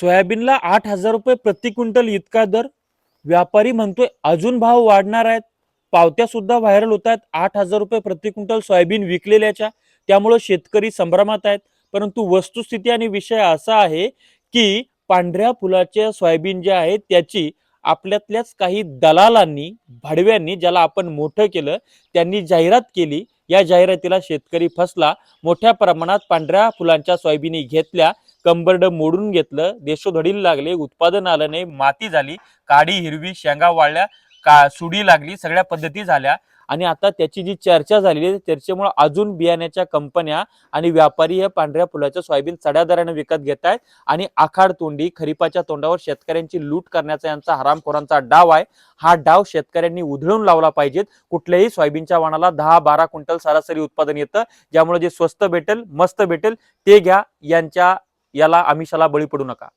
सोयाबीनला आठ हजार रुपये प्रति क्विंटल इतका दर. व्यापारी म्हणतोय अजून भाव वाढणार आहेत. पावत्या सुद्धा व्हायरल होत आहेत. आठ हजार रुपये प्रति क्विंटल सोयाबीन विकलेल्याच्या त्यामुळं शेतकरी संभ्रमात आहेत. परंतु वस्तुस्थिती आणि विषय असा आहे की पांढऱ्या फुलाच्या सोयाबीन जे आहे त्याची आपल्यातल्याच काही दलालांनी भाडव्यांनी ज्याला आपण मोठं केलं त्यांनी जाहिरात केली. या जाहिरातीला शेतकरी फसला. मोठ्या प्रमाणात पांढऱ्या फुलांच्या सोयाबिनी घेतल्या. कंबरड मोडून घेतलं. देशोधडील लागले उत्पादन आलं नाही माती झाली काडी हिरवी शेंगा वाळल्या का सुडी लागली सगळ्या पद्धती झाल्या. आणि आता त्याची जी चर्चा झालेली आहे चर्चेमुळे अजून बियाण्याच्या कंपन्या आणि व्यापारी हे पांढऱ्या फुलाच्या सोयाबीन चढ्या दराने विकत घेत आहेत. आणि आखाड तोंडी खरीपाच्या तोंडावर शेतकऱ्यांची लूट करण्याचा यांचा हरामखोरांचा डाव आहे. हा डाव शेतकऱ्यांनी उधळून लावला पाहिजेत. कुठल्याही सोयाबीनच्या वाणाला दहा बारा क्विंटल सरासरी उत्पादन येतं. ज्यामुळे जे स्वस्त भेटेल मस्त भेटेल ते घ्या. यांच्या याला आमिषाला बळी पडू नका.